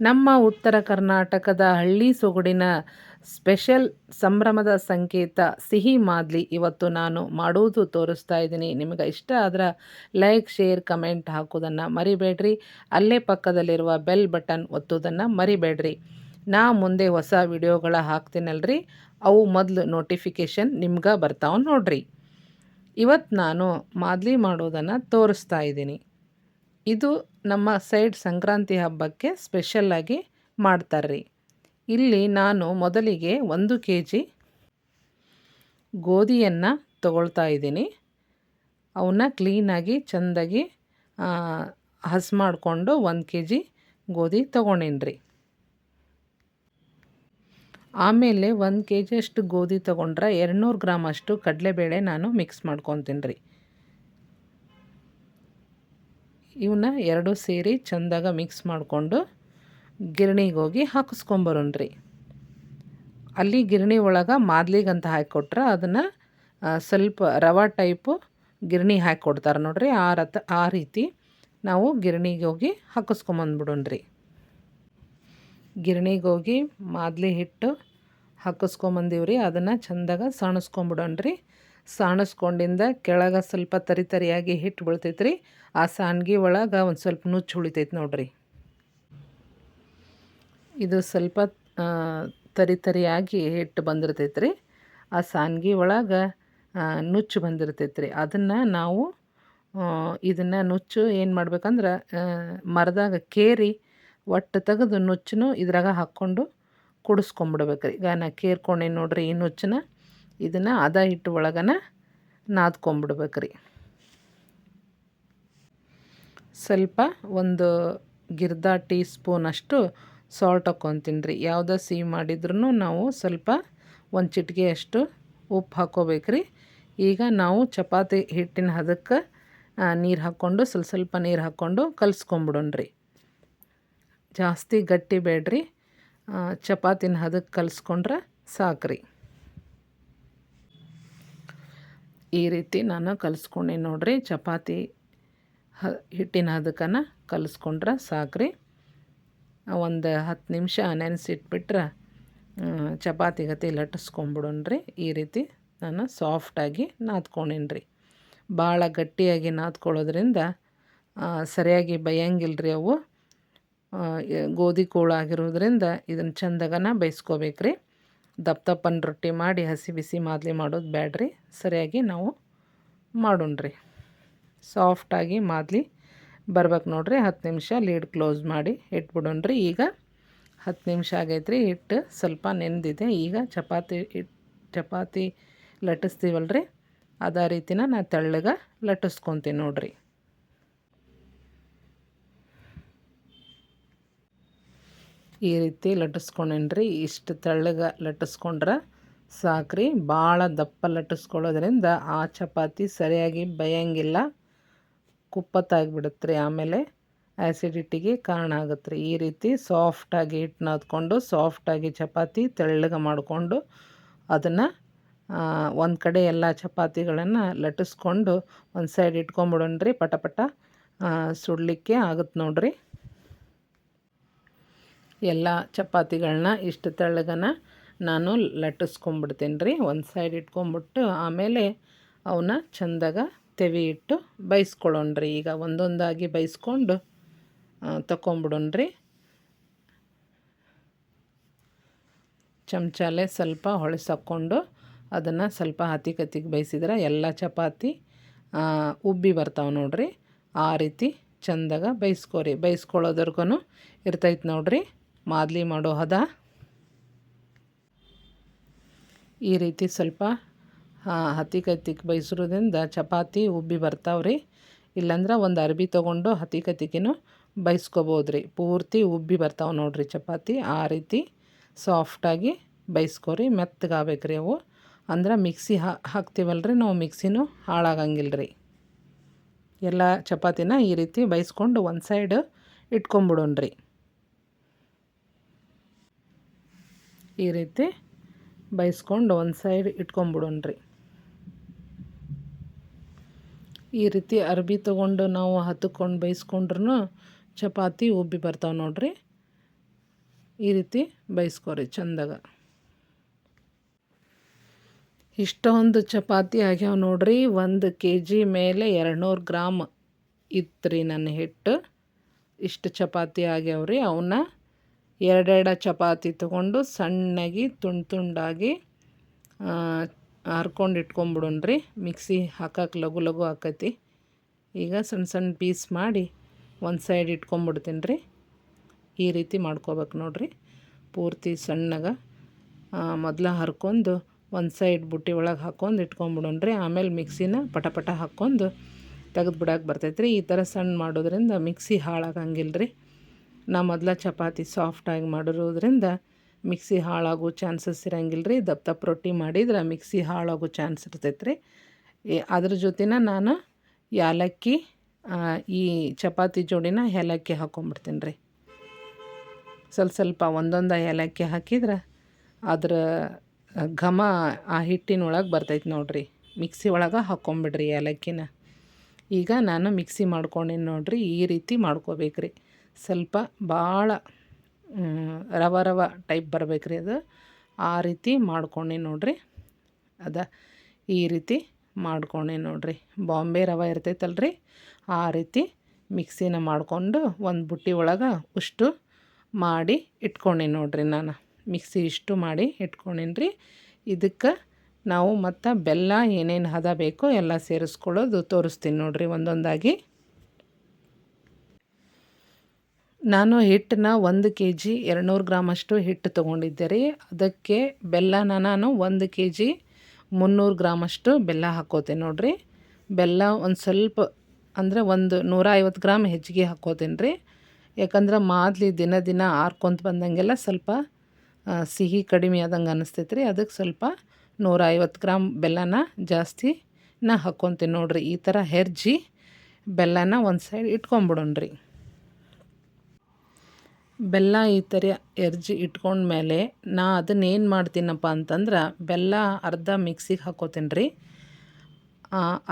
ನಮ್ಮ ಉತ್ತರ ಕರ್ನಾಟಕದ ಹಳ್ಳಿ ಸೊಗಡಿನ ಸ್ಪೆಷಲ್ ಸಂಭ್ರಮದ ಸಂಕೇತ ಸಿಹಿ ಮಾದ್ಲಿ ಇವತ್ತು ನಾನು ಮಾಡುವುದು ತೋರಿಸ್ತಾ ಇದ್ದೀನಿ. ನಿಮಗೆ ಇಷ್ಟ ಆದ್ರೆ ಲೈಕ್ ಶೇರ್ ಕಮೆಂಟ್ ಹಾಕೋದನ್ನು ಮರಿಬೇಡ್ರಿ. ಅಲ್ಲೇ ಪಕ್ಕದಲ್ಲಿರುವ ಬೆಲ್ ಬಟನ್ ಒತ್ತೋದನ್ನು ಮರಿಬೇಡ್ರಿ. ನಾ ಮುಂದೆ ಹೊಸ ವಿಡಿಯೋಗಳ ಹಾಕ್ತೀನಲ್ರಿ. ಅವು ಮೊದಲು ನೋಟಿಫಿಕೇಷನ್ ನಿಮ್ಗೆ ಬರ್ತಾವೆ ನೋಡ್ರಿ. ಇವತ್ತು ನಾನು ಮಾದ್ಲಿ ಮಾಡೋದನ್ನು ತೋರಿಸ್ತಾ ಇದ್ದೀನಿ. ಇದು ನಮ್ಮ ಸೈಡ್ ಸಂಕ್ರಾಂತಿ ಹಬ್ಬಕ್ಕೆ ಸ್ಪೆಷಲ್ಲಾಗಿ ಮಾಡ್ತಾರೆ ಇಲ್ಲಿ ನಾನು ಮೊದಲಿಗೆ ಒಂದು ಕೆ ಜಿ ಗೋಧಿಯನ್ನು ತಗೊಳ್ತಾ ಇದ್ದೀನಿ. ಅವನ್ನ ಕ್ಲೀನಾಗಿ ಚೆಂದಾಗಿ ಹಸ್ ಮಾಡಿಕೊಂಡು ಒಂದು ಕೆ ಜಿ ಗೋಧಿ ತೊಗೊಂಡೇನ್ರಿ. ಆಮೇಲೆ ಒಂದು ಕೆ ಜಿಯಷ್ಟು ಗೋಧಿ ತೊಗೊಂಡ್ರೆ ಎರಡುನೂರು ಗ್ರಾಮ್ ಅಷ್ಟು ಕಡಲೆಬೇಳೆ ನಾನು ಮಿಕ್ಸ್ ಮಾಡ್ಕೊತೀನಿ ರೀ ಇವನ್ನ ಎರಡು ಸೇರಿ ಚೆಂದಾಗ ಮಿಕ್ಸ್ ಮಾಡಿಕೊಂಡು ಗಿರಣಿಗೆ ಹೋಗಿ ಹಾಕಿಸ್ಕೊಂಬರೋಣ್ರಿ. ಅಲ್ಲಿ ಗಿರಣಿ ಒಳಗೆ ಮಾದ್ಲಿಗಂತ ಹಾಕಿಕೊಟ್ರೆ ಅದನ್ನು ಸ್ವಲ್ಪ ರವಾ ಟೈಪು ಗಿರಣಿ ಹಾಕಿಕೊಡ್ತಾರೆ ನೋಡ್ರಿ. ಆ ರಥ, ಆ ರೀತಿ ನಾವು ಗಿರಣಿಗೆ ಹೋಗಿ ಹಾಕಿಸ್ಕೊಂಬಂದ್ಬಿಡೋಣ್ರಿ. ಗಿರಣಿಗೆ ಹೋಗಿ ಮಾದಲಿ ಹಿಟ್ಟು ಹಾಕಿಸ್ಕೊಂಬಂದೀವ್ರಿ. ಅದನ್ನು ಚೆಂದಾಗ ಸಾಣಿಸ್ಕೊಂಬಿಡೋಣ್ರಿ. ಸಾಣಿಸ್ಕೊಂಡಿಂದ ಕೆಳಗೆ ಸ್ವಲ್ಪ ತರಿ ತರಿಯಾಗಿ ಹಿಟ್ಟು ಬೀಳ್ತೈತೆ ರೀ ಆ ಸಾನ್ಗಿ ಒಳಗೆ ಒಂದು ಸ್ವಲ್ಪ ನುಚ್ಚು ಉಳಿತೈತೆ ನೋಡ್ರಿ. ಇದು ಸ್ವಲ್ಪ ತರಿ ತರಿಯಾಗಿ ಹಿಟ್ಟು ಬಂದಿರ್ತೈತೆ ರೀ ಆ ಸಾನ್ಗಿ ಒಳಗೆ ನುಚ್ಚು ಬಂದಿರ್ತೈತೆ ರೀ ಅದನ್ನು ನಾವು ಇದನ್ನು ನುಚ್ಚು ಏನು ಮಾಡ್ಬೇಕಂದ್ರೆ ಮರದಾಗ ಕೇರಿ ಒಟ್ಟು ತೆಗೆದು ನುಚ್ಚನ್ನು ಇದ್ರಾಗ ಹಾಕ್ಕೊಂಡು ಕುಡಿಸ್ಕೊಂಬಿಡ್ಬೇಕು ರೀ ಈಗ ನಾ ಕೇರ್ಕೊಂಡೆ ನೋಡ್ರಿ ಈ ನುಚ್ಚನ್ನ ಇದನ್ನು ಅದ ಹಿಟ್ಟು ಒಳಗನ ನಾದ್ಕೊಂಬಿಡ್ಬೇಕ್ರಿ. ಸ್ವಲ್ಪ ಒಂದು ಗಿರ್ದ ಟೀ ಸ್ಪೂನಷ್ಟು ಸಾಲ್ಟ್ ಹಾಕ್ಕೊತೀನಿ ರೀ ಯಾವುದೇ ಸಿಹಿ ಮಾಡಿದ್ರೂ ನಾವು ಸ್ವಲ್ಪ ಒಂದು ಚಿಟಿಕೆಯಷ್ಟು ಉಪ್ಪು ಹಾಕ್ಕೋಬೇಕ್ರಿ ಈಗ ನಾವು ಚಪಾತಿ ಹಿಟ್ಟಿನ ಹದಕ್ಕೆ ನೀರು ಹಾಕ್ಕೊಂಡು ಸ್ವಲ್ಪ ಸ್ವಲ್ಪ ನೀರು ಹಾಕ್ಕೊಂಡು ಕಲಿಸ್ಕೊಂಬಿಡೋಣ್ರಿ. ಜಾಸ್ತಿ ಗಟ್ಟಿ ಬೇಡ್ರಿ. ಚಪಾತಿನ ಹದಕ್ಕೆ ಕಲಿಸ್ಕೊಂಡ್ರೆ ಸಾಕ್ರಿ. ಈ ರೀತಿ ನಾನು ಕಲಿಸ್ಕೊಂಡೆ ನೋಡ್ರಿ. ಚಪಾತಿ ಹಿಟ್ಟಿನ ಅದಕ್ಕನ್ನು ಕಲಿಸ್ಕೊಂಡ್ರೆ ಸಾಕ್ರಿ. ಒಂದು ಹತ್ತು ನಿಮಿಷ ನೆನೆಸಿಟ್ಬಿಟ್ರೆ ಚಪಾತಿ ಗತಿ ಲಟ್ಟಿಸ್ಕೊಂಬಿಡೋಣ್ರಿ ಈ ರೀತಿ ನಾನು ಸಾಫ್ಟಾಗಿ ನಾದ್ಕೊಂಡೇನಿ ಭಾಳ ಗಟ್ಟಿಯಾಗಿ ನಾದ್ಕೊಳ್ಳೋದ್ರಿಂದ ಸರಿಯಾಗಿ ಬೇಯಂಗಿಲ್ಲ ಅವು. ಗೋಧಿ ಕೋಳ ಆಗಿರೋದ್ರಿಂದ ಇದನ್ನು ಚಂದಗನ ಬೇಯಿಸ್ಕೋಬೇಕ್ರಿ. ದಪ್ಪ ದಪ್ಪನ ರೊಟ್ಟಿ ಮಾಡಿ ಹಸಿ ಬಿಸಿ ಮಾದಲಿ ಮಾಡೋದು ಬೇಡ್ರಿ ಸರಿಯಾಗಿ ನಾವು ಮಾಡೋಣ್ರಿ. ಸಾಫ್ಟಾಗಿ ಮಾದಲಿ ಬರ್ಬೇಕು ನೋಡ್ರಿ. ಹತ್ತು ನಿಮಿಷ ಲೀಡ್ ಕ್ಲೋಸ್ ಮಾಡಿ ಇಟ್ಬಿಡೋಣ್ರಿ. ಈಗ ಹತ್ತು ನಿಮಿಷ ಆಗೈತ್ರಿ. ಹಿಟ್ಟು ಸ್ವಲ್ಪ ನೆನೆದಿದೆ. ಈಗ ಚಪಾತಿ ಹಿಟ್ಟು ಚಪಾತಿ ಲಟ್ಟಿಸ್ತೀವಲ್ರಿ. ಅದೇ ರೀತಿನ ನಾ ತೆಳ್ಳಗೆ ಲಟ್ಟಿಸ್ಕೊತೀನಿ ನೋಡ್ರಿ. ಈ ರೀತಿ ಲಟ್ಟಿಸ್ಕೊಂಡೇನ್ರಿ. ಇಷ್ಟು ತೆಳ್ಳಗೆ ಲಟ್ಟಿಸ್ಕೊಂಡ್ರೆ ಸಾಕ್ರಿ. ಭಾಳ ದಪ್ಪ ಲಟ್ಟಿಸ್ಕೊಳ್ಳೋದ್ರಿಂದ ಆ ಚಪಾತಿ ಸರಿಯಾಗಿ ಬಯಂಗಿಲ್ಲ. ಕುಪ್ಪತ್ತಾಗಿಬಿಡುತ್ತೆ ರೀ ಆಮೇಲೆ ಆ್ಯಸಿಡಿಟಿಗೆ ಕಾರಣ ಆಗುತ್ತೆ ರೀ ಈ ರೀತಿ ಸಾಫ್ಟಾಗಿ ಹಿಟ್ಟು ನಾದ್ಕೊಂಡು ಸಾಫ್ಟಾಗಿ ಚಪಾತಿ ತೆಳ್ಳಗೆ ಮಾಡಿಕೊಂಡು ಅದನ್ನು ಒಂದು ಕಡೆ ಎಲ್ಲ ಚಪಾತಿಗಳನ್ನು ಲಟ್ಟಿಸ್ಕೊಂಡು ಒಂದು ಸೈಡ್ ಇಟ್ಕೊಂಬಿಡೋಣ್ರಿ. ಪಟ ಪಟ ಸುಡಲಿಕ್ಕೆ ಆಗುತ್ತೆ ನೋಡ್ರಿ. ಎಲ್ಲ ಚಪಾತಿಗಳನ್ನ ಇಷ್ಟು ತೆಳ್ಳಗನ ನಾನು ಲಟ್ಟಿಸ್ಕೊಂಬಿಡ್ತೀನಿ ರೀ ಒಂದು ಸೈಡ್ ಇಟ್ಕೊಂಬಿಟ್ಟು ಆಮೇಲೆ ಅವನ್ನ ಚೆಂದಾಗ ತೆವಿ ಇಟ್ಟು ಬೈಸ್ಕೊಳ್ಳೋಣ್ರಿ ಈಗ ಒಂದೊಂದಾಗಿ ಬೈಸ್ಕೊಂಡು ತಗೊಂಬಿಡೋಣ್ರಿ ಚಮಚಾಲೆ ಸ್ವಲ್ಪ ಹೊಳಸಾಕ್ಕೊಂಡು ಅದನ್ನು ಸ್ವಲ್ಪ ಹತ್ತಿ ಕತ್ತಿಗೆ ಬೇಯಿಸಿದ್ರೆ ಎಲ್ಲ ಚಪಾತಿ ಉಬ್ಬಿ ಬರ್ತಾವೆ ನೋಡ್ರಿ. ಆ ರೀತಿ ಚೆಂದಾಗ ಬೈಸ್ಕೊರಿ. ಬೇಯಿಸ್ಕೊಳ್ಳೋದ್ರಗೂ ಇರ್ತೈತೆ ನೋಡ್ರಿ. ಮಾದಲಿ ಮಾಡೋ ಹದ? ಈ ರೀತಿ ಸ್ವಲ್ಪ ಹತಿ ತಿಕ್ಕಿ ಬಯಸಿರೋದ್ರಿಂದ ಚಪಾತಿ ಉಬ್ಬಿ ಬರ್ತಾವ್ರಿ. ಇಲ್ಲಾಂದ್ರೆ ಒಂದು ಅರ್ಬಿ ತೊಗೊಂಡು ಹತಿ ತಿಕ್ಕಿನೂ ಬೈಸ್ಕೊಬೋದು ರೀ ಪೂರ್ತಿ ಉಬ್ಬಿ ಬರ್ತಾವೆ ನೋಡಿರಿ ಚಪಾತಿ. ಆ ರೀತಿ ಸಾಫ್ಟಾಗಿ ಬೈಸ್ಕೊರಿ. ಮೆತ್ತಗಾಗಬೇಕು ರೀ ಅವು. ಅಂದ್ರೆ ಮಿಕ್ಸಿ ಹಾಕ್ತೀವಲ್ರಿ. ನಾವು ಮಿಕ್ಸಿನೂ ಹಾಳಾಗಂಗಿಲ್ಲ ರೀ ಎಲ್ಲ ಚಪಾತಿನ ಈ ರೀತಿ ಬೈಸ್ಕೊಂಡು ಒಂದು ಸೈಡ್ ಇಟ್ಕೊಂಬಿಡೋಣ್ರಿ. ಈ ರೀತಿ ಬೈಸ್ಕೊಂಡು ಒಂದು ಸೈಡ್ ಇಟ್ಕೊಂಬಿಡೋಣ್ರಿ. ಈ ರೀತಿ ಅರ್ಬಿ ತೊಗೊಂಡು ನಾವು ಹತ್ತುಕೊಂಡು ಬೈಸ್ಕೊಂಡ್ರೂ ಚಪಾತಿ ಉಬ್ಬಿ ಬರ್ತಾವೆ ನೋಡ್ರಿ. ಈ ರೀತಿ ಬೇಯಿಸ್ಕೊರಿ ಚಂದಾಗ. ಇಷ್ಟೊಂದು ಚಪಾತಿ ಆಗ್ಯಾವ ನೋಡ್ರಿ. ಒಂದು ಕೆ ಜಿ ಮೇಲೆ ಎರಡುನೂರು ಗ್ರಾಮ್ ಇತ್ತು ರೀ ನನ್ನ ಹಿಟ್ಟು. ಇಷ್ಟು ಚಪಾತಿ ಆಗ್ಯಾವ್ರಿ ಅವನ್ನ ಎರಡೆರಡು ಚಪಾತಿ ತೊಗೊಂಡು ಸಣ್ಣಗೆ ತುಂಡು ತುಂಡಾಗಿ ಹರ್ಕೊಂಡು ಇಟ್ಕೊಂಬಿಡೋಣ್ರಿ. ಮಿಕ್ಸಿ ಹಾಕಕ್ಕೆ ಲಘು ಲಘು ಹಾಕತಿ ಈಗ ಸಣ್ಣ ಸಣ್ಣ ಪೀಸ್ ಮಾಡಿ ಒಂದು ಸೈಡ್ ಇಟ್ಕೊಂಬಿಡ್ತೀನಿ ರೀ ಈ ರೀತಿ ಮಾಡ್ಕೋಬೇಕು ನೋಡಿರಿ. ಪೂರ್ತಿ ಸಣ್ಣಗೆ ಮೊದಲ ಹರ್ಕೊಂಡು ಒಂದು ಸೈಡ್ ಬುಟ್ಟಿ ಒಳಗೆ ಹಾಕ್ಕೊಂಡು ಇಟ್ಕೊಂಬಿಡೋಣ್ರಿ. ಆಮೇಲೆ ಮಿಕ್ಸಿನ ಪಟ ಪಟ ಹಾಕ್ಕೊಂಡು ತೆಗೆದು ಬಿಡೋಕೆ ಬರ್ತೈತೆ ರೀ ಈ ಥರ ಸಣ್ಣ ಮಾಡೋದ್ರಿಂದ ಮಿಕ್ಸಿ ಹಾಳಾಗಂಗಿಲ್ಲ ರೀ ನಾ ಮೊದಲ ಚಪಾತಿ ಸಾಫ್ಟಾಗಿ ಮಾಡಿರೋದ್ರಿಂದ ಮಿಕ್ಸಿ ಹಾಳಾಗೋ ಚಾನ್ಸಸ್ ಇರಂಗಿಲ್ಲ ರೀ. ದಪ್ಪ ದಪ್ಪ ರೊಟ್ಟಿ ಮಾಡಿದ್ರೆ ಮಿಕ್ಸಿ ಹಾಳಾಗೋ ಚಾನ್ಸ್ ಇರ್ತೈತೆ ರೀ. ಅದ್ರ ಜೊತೆನ ನಾನು ಯಾಲಕ್ಕಿ ಈ ಚಪಾತಿ ಜೋಡಿನ ಏಲಕ್ಕಿ ಹಾಕೊಂಬಿಡ್ತೀನಿ ರೀ. ಸ್ವಲ್ಪ ಸ್ವಲ್ಪ ಒಂದೊಂದು ಏಲಕ್ಕಿ ಹಾಕಿದ್ರೆ ಅದ್ರ ಘಮ ಆ ಹಿಟ್ಟಿನೊಳಗೆ ಬರ್ತೈತೆ ನೋಡಿರಿ. ಮಿಕ್ಸಿ ಒಳಗೆ ಹಾಕ್ಕೊಂಬಿಡ್ರಿ ಏಲಕ್ಕಿನ. ಈಗ ನಾನು ಮಿಕ್ಸಿ ಮಾಡ್ಕೊಂಡೀನಿ ನೋಡಿರಿ. ಈ ರೀತಿ ಮಾಡ್ಕೋಬೇಕ್ರಿ. ಸ್ವಲ್ಪ ಭಾಳ ರವ ರವ ಟೈಪ್ ಬರ್ಬೇಕ್ರಿ ಅದು. ಆ ರೀತಿ ಮಾಡ್ಕೊಂಡೆ ನೋಡಿರಿ. ಅದ ಈ ರೀತಿ ಮಾಡ್ಕೊಂಡೆ ನೋಡಿರಿ. ಬಾಂಬೆ ರವೆ ಇರ್ತೈತಲ್ರಿ. ಆ ರೀತಿ ಮಿಕ್ಸಿನ ಮಾಡಿಕೊಂಡು ಒಂದು ಬುಟ್ಟಿ ಒಳಗೆ ಉಷ್ಟು ಮಾಡಿ ಇಟ್ಕೊಂಡೆ ನೋಡಿರಿ ನಾನು. ಮಿಕ್ಸಿ ಇಷ್ಟು ಮಾಡಿ ಇಟ್ಕೊಂಡೀನಿ ರೀ ಇದಕ್ಕೆ ನಾವು ಮತ್ತು ಬೆಲ್ಲ ಏನೇನು ಹದ ಬೇಕೋ ಎಲ್ಲ ಸೇರಿಸ್ಕೊಳ್ಳೋದು ತೋರಿಸ್ತೀನಿ ನೋಡಿರಿ ಒಂದೊಂದಾಗಿ. ನಾನು ಹಿಟ್ಟನ್ನ ಒಂದು ಕೆ ಜಿ ಎರಡುನೂರು ಗ್ರಾಮಷ್ಟು ಹಿಟ್ಟು ತೊಗೊಂಡಿದ್ದೆ ರೀ. ಅದಕ್ಕೆ ಬೆಲ್ಲನ ನಾನು ಒಂದು ಕೆ ಜಿ ಮುನ್ನೂರು ಗ್ರಾಮಷ್ಟು ಬೆಲ್ಲ ಹಾಕೋತೆ ನೋಡಿರಿ. ಬೆಲ್ಲ ಒಂದು ಸ್ವಲ್ಪ ಅಂದರೆ ಒಂದು ನೂರ ಐವತ್ತು ಗ್ರಾಮ್ ಹೆಚ್ಚಿಗೆ ಹಾಕೋತೇನೆ ರೀ. ಯಾಕಂದ್ರೆ ಮಾದಲಿ ದಿನ ದಿನ ಆರ್ಕೊಂತ ಬಂದಂಗೆಲ್ಲ ಸ್ವಲ್ಪ ಸಿಹಿ ಕಡಿಮೆ ಆದಂಗೆ ಅನಿಸ್ತೈತೆ ರೀ. ಅದಕ್ಕೆ ಸ್ವಲ್ಪ ನೂರ ಐವತ್ತು ಗ್ರಾಮ್ ಬೆಲ್ಲನ ಜಾಸ್ತಿ ನಾ ಹಾಕ್ಕೊತೀನಿ ನೋಡಿರಿ. ಈ ಥರ ಹೆರ್ಜಿ ಬೆಲ್ಲನ ಒಂದು ಸೈಡ್ ಇಟ್ಕೊಂಬಿಡೋಣ್ರಿ. ಬೆಲ್ಲ ಈ ಥರ ಎರ್ಜಿ ಇಟ್ಕೊಂಡ್ಮೇಲೆ ನಾ ಅದನ್ನ ಏನು ಮಾಡ್ತೀನಪ್ಪ ಅಂತಂದ್ರೆ ಬೆಲ್ಲ ಅರ್ಧ ಮಿಕ್ಸಿಗೆ ಹಾಕೋತೀನಿ ರೀ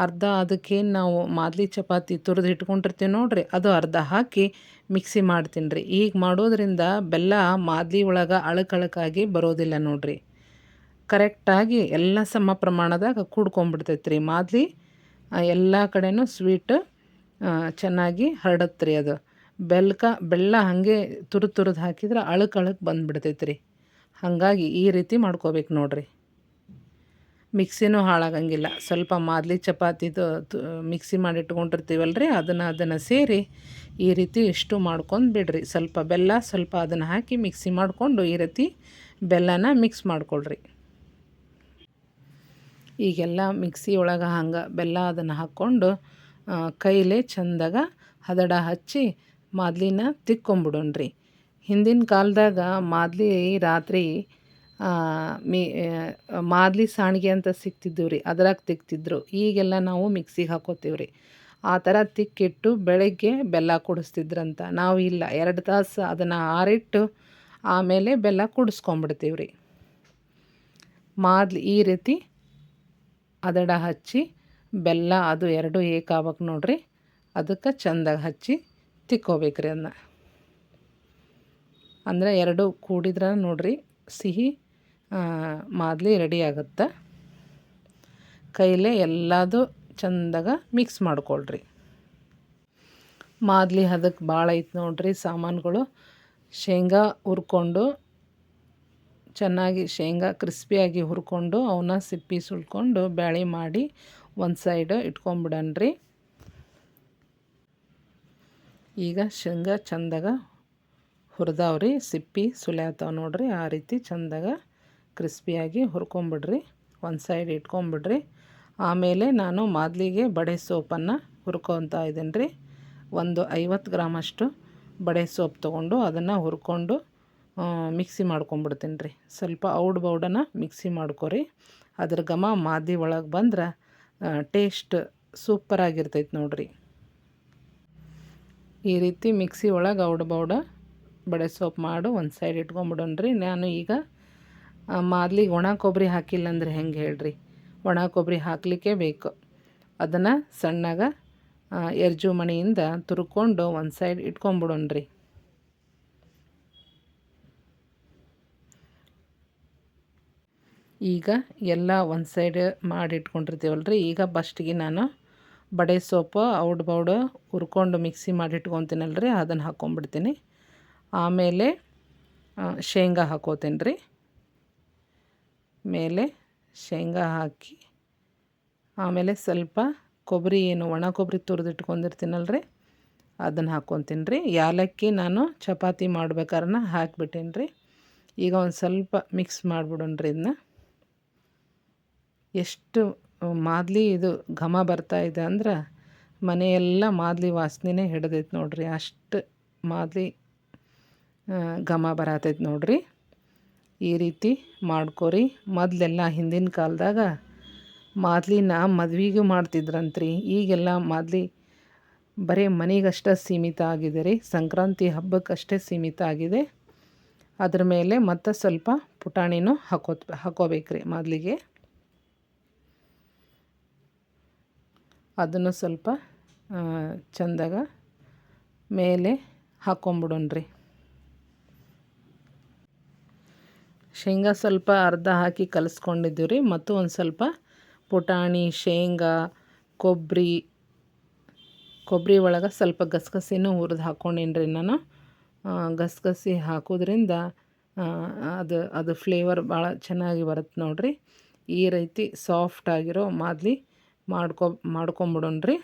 ಅರ್ಧ ಅದಕ್ಕೇನು ನಾವು ಮಾದಲಿ ಚಪಾತಿ ತುರಿದು ಇಟ್ಕೊಂಡಿರ್ತೀವಿ ನೋಡಿರಿ, ಅದು ಅರ್ಧ ಹಾಕಿ ಮಿಕ್ಸಿ ಮಾಡ್ತೀನಿ ರೀ ಈಗ ಮಾಡೋದ್ರಿಂದ ಬೆಲ್ಲ ಮಾದಲಿ ಒಳಗೆ ಅಳಕಳಕಾಗಿ ಬರೋದಿಲ್ಲ ನೋಡಿರಿ. ಕರೆಕ್ಟಾಗಿ ಎಲ್ಲ ಸಮ ಪ್ರಮಾಣದಾಗ ಕೂಡ್ಕೊಂಡ್ಬಿಡ್ತೈತೆ ರೀ ಮಾದಲಿ ಎಲ್ಲ ಕಡೆನೂ ಸ್ವೀಟ್ ಚೆನ್ನಾಗಿ ಹರಡತ್ತೆ ರೀ ಅದು. ಬೆಲ್ಕ, ಬೆಲ್ಲ ಹಾಗೆ ತುರಿದು ತುರಿದು ಹಾಕಿದ್ರೆ ಅಳಕ್ ಅಳಕ್ ಬಂದುಬಿಡ್ತೈತೆ ರೀ ಹಾಗಾಗಿ ಈ ರೀತಿ ಮಾಡ್ಕೋಬೇಕು ನೋಡಿರಿ. ಮಿಕ್ಸಿನೂ ಹಾಳಾಗಂಗಿಲ್ಲ. ಸ್ವಲ್ಪ ಮಾದಲಿ ಚಪಾತಿದು ಮಿಕ್ಸಿ ಮಾಡಿ ರೀ ಅದನ್ನು ಅದನ್ನು ಸೇರಿ ಈ ರೀತಿ ಇಷ್ಟು ಮಾಡ್ಕೊಂಡು ಬಿಡ್ರಿ. ಸ್ವಲ್ಪ ಬೆಲ್ಲ, ಸ್ವಲ್ಪ ಅದನ್ನು ಹಾಕಿ ಮಿಕ್ಸಿ ಮಾಡಿಕೊಂಡು ಈ ರೀತಿ ಬೆಲ್ಲನ ಮಿಕ್ಸ್ ಮಾಡ್ಕೊಳ್ರಿ. ಈಗೆಲ್ಲ ಮಿಕ್ಸಿ ಒಳಗೆ ಹಂಗೆ ಬೆಲ್ಲ ಅದನ್ನು ಹಾಕ್ಕೊಂಡು ಕೈಲೇ ಚಂದಾಗ ಹದಡ ಹಚ್ಚಿ ಮಾದ್ಲಿನ ತಿಕ್ಕೊಂಬಿಡೋಣ್ರಿ. ಹಿಂದಿನ ಕಾಲದಾಗ ಮಾದ್ಲಿ ರಾತ್ರಿ ಮಿ ಮಾದಲಿ ಸಾಣಿಗೆ ಅಂತ ಸಿಕ್ತಿದ್ದವು ರೀ ಅದ್ರಾಗ ತಿಕ್ತಿದ್ರು. ಈಗೆಲ್ಲ ನಾವು ಮಿಕ್ಸಿಗೆ ಹಾಕೋತೀವಿ ರೀ ಆ ಥರ ತಿಕ್ಕಿಟ್ಟು ಬೆಳಗ್ಗೆ ಬೆಲ್ಲ ಕುಡಿಸ್ತಿದ್ರಂತ. ನಾವು ಇಲ್ಲ, ಎರಡು ತಾಸು ಅದನ್ನು ಆರಿಟ್ಟು ಆಮೇಲೆ ಬೆಲ್ಲ ಕುಡಿಸ್ಕೊಂಬಿಡ್ತೀವಿ ರೀ ಮಾದ್ಲಿ ಈ ರೀತಿ ಅದಡ ಹಚ್ಚಿ, ಬೆಲ್ಲ ಅದು ಎರಡು ಏಕಾಗ್ಬೇಕು ನೋಡ್ರಿ. ಅದಕ್ಕೆ ಚಂದಾಗಿ ಹಚ್ಚಿ ತಿಕ್ಕೋಬೇಕ್ರಿ ಅದನ್ನ ಅಂದರೆ ಎರಡು ಕೂಡಿದ್ರೆ ನೋಡ್ರಿ, ಸಿಹಿ ಮಾದಲಿ ರೆಡಿ ಆಗುತ್ತೆ. ಕೈಲೇ ಎಲ್ಲದು ಚಂದಾಗ ಮಿಕ್ಸ್ ಮಾಡ್ಕೊಳ್ರಿ. ಮಾದಲಿ ಅದಕ್ಕೆ ಭಾಳ ಐತೆ ನೋಡ್ರಿ ಸಾಮಾನುಗಳು. ಶೇಂಗಾ ಹುರ್ಕೊಂಡು, ಚೆನ್ನಾಗಿ ಶೇಂಗಾ ಕ್ರಿಸ್ಪಿಯಾಗಿ ಹುರ್ಕೊಂಡು ಅವನ್ನ ಸಿಪ್ಪಿ ಸುಳ್ಕೊಂಡು ಬ್ಯಾಳಿ ಮಾಡಿ ಒಂದು ಸೈಡ್ ಇಟ್ಕೊಂಬಿಡನ್ರಿ. ಈಗ ಶೇಂಗಾ ಚಂದಾಗ ಹುರಿದಾವ್ರಿ, ಸಿಪ್ಪಿ ಸುಲಿಯಾತಾವ ನೋಡ್ರಿ, ಆ ರೀತಿ ಚಂದಾಗ ಕ್ರಿಸ್ಪಿಯಾಗಿ ಹುರ್ಕೊಂಬಿಡ್ರಿ, ಒಂದು ಸೈಡ್ ಇಟ್ಕೊಂಬಿಡ್ರಿ. ಆಮೇಲೆ ನಾನು ಮಾದಲಿಗೆ ಬಡೆ ಸೋಪನ್ನು ಹುರ್ಕೊತಾ ಇದ್ದೀನಿ ರೀ ಒಂದು ಐವತ್ತು ಗ್ರಾಮಷ್ಟು ಬಡೆ ಸೋಪ್ ತೊಗೊಂಡು ಅದನ್ನು ಹುರ್ಕೊಂಡು ಮಿಕ್ಸಿ ಮಾಡ್ಕೊಂಬಿಡ್ತೀನಿ ರೀ ಸ್ವಲ್ಪ ಔಡ್ ಬೌಡನ ಮಿಕ್ಸಿ ಮಾಡ್ಕೊರಿ. ಅದ್ರ ಘಮ ಮಾದಿ ಒಳಗೆ ಬಂದ್ರೆ ಟೇಸ್ಟ್ ಸೂಪರಾಗಿರ್ತೈತೆ ನೋಡಿರಿ. ಈ ರೀತಿ ಮಿಕ್ಸಿ ಒಳಗೆ ಔಡ ಬೌಡ ಬಡೆ ಸೋಪ್ ಮಾಡು, ಒಂದು ಸೈಡ್ ಇಟ್ಕೊಂಬಿಡೋಣ್ರಿ. ನಾನು ಈಗ ಮಾದ್ಲಿಗೆ ಒಣ ಕೊಬ್ಬರಿ ಹಾಕಿಲ್ಲ ಅಂದ್ರೆ ಹೆಂಗೆ ಹೇಳ್ರಿ? ಒಣ ಕೊಬ್ಬರಿ ಹಾಕಲಿಕ್ಕೆ ಬೇಕು. ಅದನ್ನು ಸಣ್ಣಗ ಎರ್ಜು ಮಣಿಯಿಂದ ತುರ್ಕೊಂಡು ಒಂದು ಸೈಡ್ ಇಟ್ಕೊಂಬಿಡೋಣ್ರಿ. ಈಗ ಎಲ್ಲ ಒಂದು ಸೈಡ್ ಮಾಡಿ ಮಾಡಿಟ್ಕೊಂಡಿರ್ತೀವಲ್ರಿ. ಈಗ ಫಸ್ಟಿಗೆ ನಾನು ಬಡೆ ಸೋಪು, ಔಡ್ ಬೌಡು ಹುರ್ಕೊಂಡು ಮಿಕ್ಸಿ ಮಾಡಿ ಇಟ್ಕೊತೀನಲ್ಲ ರೀ ಅದನ್ನು ಹಾಕ್ಕೊಂಬಿಡ್ತೀನಿ ಆಮೇಲೆ ಶೇಂಗಾ ಹಾಕೋತೀನಿ ರೀ ಮೇಲೆ ಶೇಂಗಾ ಹಾಕಿ, ಆಮೇಲೆ ಸ್ವಲ್ಪ ಕೊಬ್ಬರಿ, ಏನು ಒಣ ಕೊಬ್ಬರಿ ತುರಿದಿಟ್ಕೊಂಡಿರ್ತೀನಲ್ಲ ರೀ ಅದನ್ನು ಹಾಕ್ಕೊತೀನಿ ರೀ ಯಾಲಕ್ಕಿ ನಾನು ಚಪಾತಿ ಮಾಡ್ಬೇಕಾದ್ರೆ ಹಾಕಿಬಿಟ್ಟೇನಿ ರೀ ಈಗ ಒಂದು ಸ್ವಲ್ಪ ಮಿಕ್ಸ್ ಮಾಡಿಬಿಡೋಣ್ರಿ ಇದನ್ನ ಎಷ್ಟು ಮಾದಲಿ ಇದು ಘಮ ಬರ್ತಾ ಇದೆ ಅಂದ್ರೆ ಮನೆಯೆಲ್ಲ ಮಾದಲಿ ವಾಸನೆನೇ ಹಿಡ್ದೈತೆ ನೋಡ್ರಿ. ಅಷ್ಟು ಮಾದಲಿ ಘಮ ಬರತೈತೆ ನೋಡ್ರಿ. ಈ ರೀತಿ ಮಾಡ್ಕೋರಿ. ಮೊದಲೆಲ್ಲ ಹಿಂದಿನ ಕಾಲದಾಗ ಮಾದಲಿನ ಮದ್ವೆಗೂ ಮಾಡ್ತಿದ್ರಂತ್ರಿ. ಈಗೆಲ್ಲ ಮಾದಲಿ ಬರೀ ಮನೆಗಷ್ಟೇ ಸೀಮಿತ ಆಗಿದೆ ರೀ. ಸಂಕ್ರಾಂತಿ ಹಬ್ಬಕ್ಕಷ್ಟೇ ಸೀಮಿತ ಆಗಿದೆ. ಅದ್ರ ಮೇಲೆ ಮತ್ತೆ ಸ್ವಲ್ಪ ಪುಟಾಣಿನೂ ಹಾಕೋತ್ ಹಾಕೋಬೇಕು ರೀ ಮೊದಲಿಗೆ. ಅದನ್ನು ಸ್ವಲ್ಪ ಚಂದಾಗ ಮೇಲೆ ಹಾಕ್ಕೊಂಬಿಡೋಣ್ರಿ ಶೇಂಗಾ ಸ್ವಲ್ಪ ಅರ್ಧ ಹಾಕಿ ಕಲಿಸ್ಕೊಂಡಿದ್ದೀವಿ ರೀ ಮತ್ತು ಒಂದು ಸ್ವಲ್ಪ ಪುಟಾಣಿ, ಶೇಂಗಾ, ಕೊಬ್ಬರಿ ಕೊಬ್ಬರಿ ಒಳಗೆ ಸ್ವಲ್ಪ ಗಸಗಸಿನೂ ಹುರಿದು ಹಾಕ್ಕೊಂಡಿನ್ರಿ ರೀ ನಾನು ಗಸಗಸಿ ಹಾಕೋದ್ರಿಂದ ಅದು ಅದು ಫ್ಲೇವರ್ ಭಾಳ ಚೆನ್ನಾಗಿ ಬರುತ್ತೆ ನೋಡಿರಿ. ಈ ರೀತಿ ಸಾಫ್ಟ್ ಆಗಿರೋ ಮಾದಲಿ ಮಾಡ್ಕೊ ಮಾಡ್ಕೊಂಬಿಡೋಣ್ರಿ.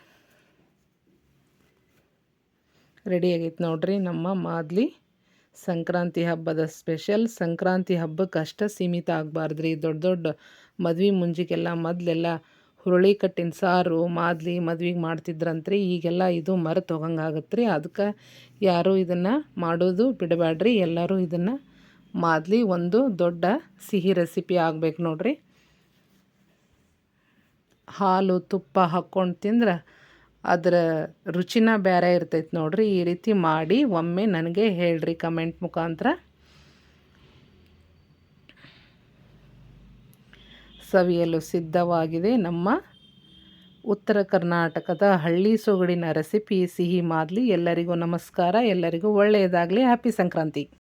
ರೆಡಿ ಆಗೈತೆ ನೋಡಿರಿ ನಮ್ಮ ಮಾದಲಿ ಸಂಕ್ರಾಂತಿ ಹಬ್ಬದ ಸ್ಪೆಷಲ್. ಸಂಕ್ರಾಂತಿ ಹಬ್ಬಕ್ಕೆ ಅಷ್ಟೇ ಸೀಮಿತ ಆಗಬಾರ್ದ್ರಿ. ದೊಡ್ಡ ದೊಡ್ಡ ಮದ್ವೆ ಮುಂಜಿಗೆಲ್ಲ ಮೊದಲೆಲ್ಲ ಹುರುಳಿ ಕಟ್ಟಿನ ಸಾರು ಮಾದಲಿ ಮದ್ವೆಗೆ ಮಾಡ್ತಿದ್ರಂತ್ರಿ. ಈಗೆಲ್ಲ ಇದು ಮರೆತು ಹೋಗಂಗಾಗತ್ತೆ ರೀ ಅದಕ್ಕೆ ಯಾರೂ ಇದನ್ನು ಮಾಡೋದು ಬಿಡಬೇಡ್ರಿ ಎಲ್ಲರೂ ಇದನ್ನು ಮಾದಲಿ ಒಂದು ದೊಡ್ಡ ಸಿಹಿ ರೆಸಿಪಿ ಆಗ್ಬೇಕು ನೋಡಿರಿ. ಹಾಲು, ತುಪ್ಪ ಹಾಕ್ಕೊಂಡು ತಿಂದ್ರೆ ಅದರ ರುಚಿನ ಬೇರೆ ಇರ್ತೈತೆ ನೋಡ್ರಿ. ಈ ರೀತಿ ಮಾಡಿ ಒಮ್ಮೆ ನನಗೆ ಹೇಳ್ರಿ ಕಮೆಂಟ್ ಮುಖಾಂತರ. ಸವಿಯಲು ಸಿದ್ಧವಾಗಿದೆ ನಮ್ಮ ಉತ್ತರ ಕರ್ನಾಟಕದ ಹಳ್ಳಿ ಸೊಗಡಿನ ರೆಸಿಪಿ ಸಿಹಿ ಮಾದಲಿ. ಎಲ್ಲರಿಗೂ ನಮಸ್ಕಾರ. ಎಲ್ಲರಿಗೂ ಒಳ್ಳೆಯದಾಗಲಿ. ಹ್ಯಾಪಿ ಸಂಕ್ರಾಂತಿ.